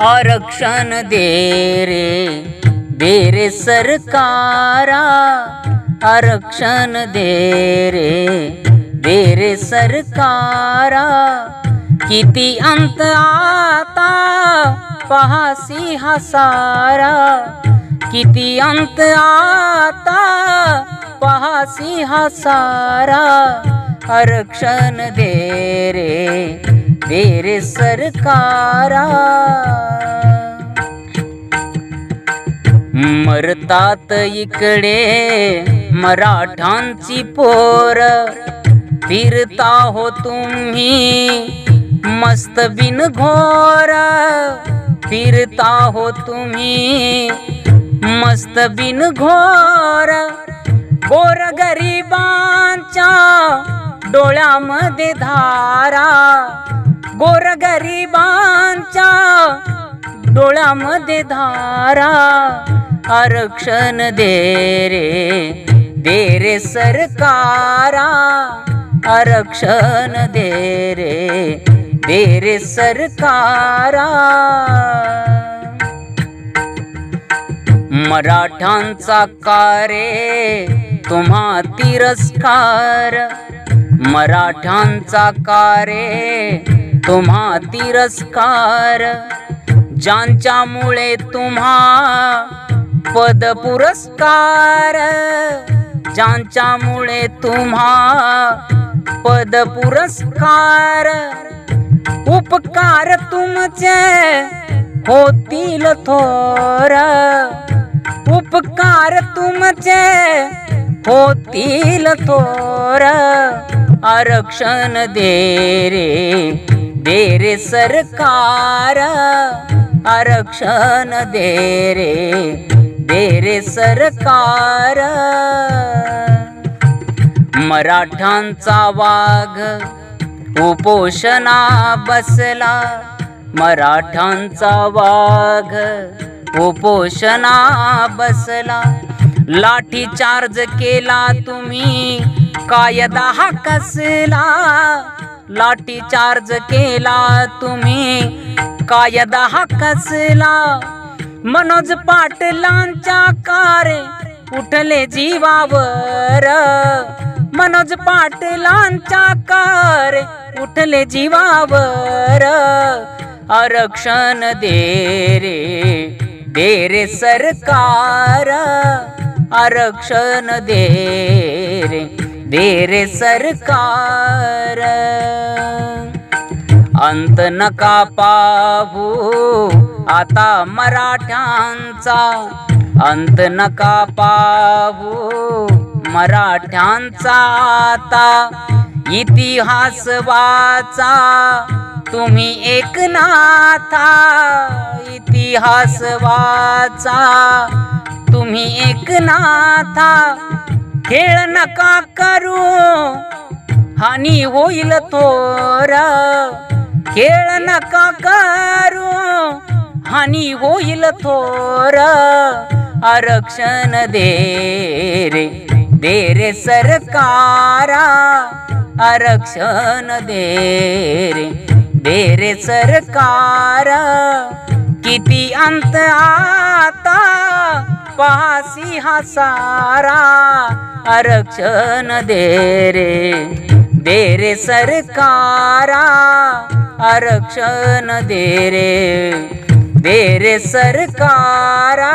आरक्षण दे रे दे रे सरकारा. आरक्षण दे रे दे रे सरकारा. किती अंत आता पहासी हसारा किती अंत आता पहासी हसारा आरक्षण दे रे दे रे सरकारा. मरतात इकडे मराठांची पोर. फिरता हो तुम्ही मस्त बिन घोर फिरता हो तुम्ही मस्त बिन घोर गोर गरिबांच्या डोळ्यामध्ये धारा. गोर गरिबांच्या डोळ्यामध्ये धारा आरक्षण दे रे दे रे सरकारा आरक्षण दे रे दे रे सरकारा. मराठांचा कारे तुम्हा तिरस्कार. मराठांचा कारे तुम्हा तिरस्कार ज्यांच्यामुळे तुम्हा पद पुरस्कार ज्यांच्यामुळे तुम्हा पद पुरस्कार उपकार तुमचे होतील थोर. उपकार तुमचे होतील थोर. आरक्षण दे रे दे रे सरकार आरक्षण दे रे दे रे सरकार. मराठांचा वाघ उपोषणा बसला मराठांचा वाघ उपोषणा बसला. लाठी चार्ज केला तुम्ही कायदा हा कसला? लाठी चार्ज केला तुम्ही. कायदा हा कसला मनोज पाटलांच्या कारे उठले जीवावर. मनोज पाटलांच्या कार उठले जीवावर. आरक्षण दे रे दे रे सरकार. आरक्षण दे रे दे रे सरकार. अंत नका पाहू. आता मराठ्यांचा अंत नका पाहू. मराठ्यांचा आता इतिहास वाचा. तुम्ही एक नाथा. इतिहास वाचा. तुम्ही एक नाथा. खेळ नका करू. हानी होईल तोरा खेळ नका करू हानी होईल थोर आरक्षण दे रे दे रे सरकारा आरक्षण दे रे दे रे सरकार किती अंत आता पासी हा सारा आरक्षण दे रे दे रे सरकारा आरक्षण दे रे दे रे सरकारा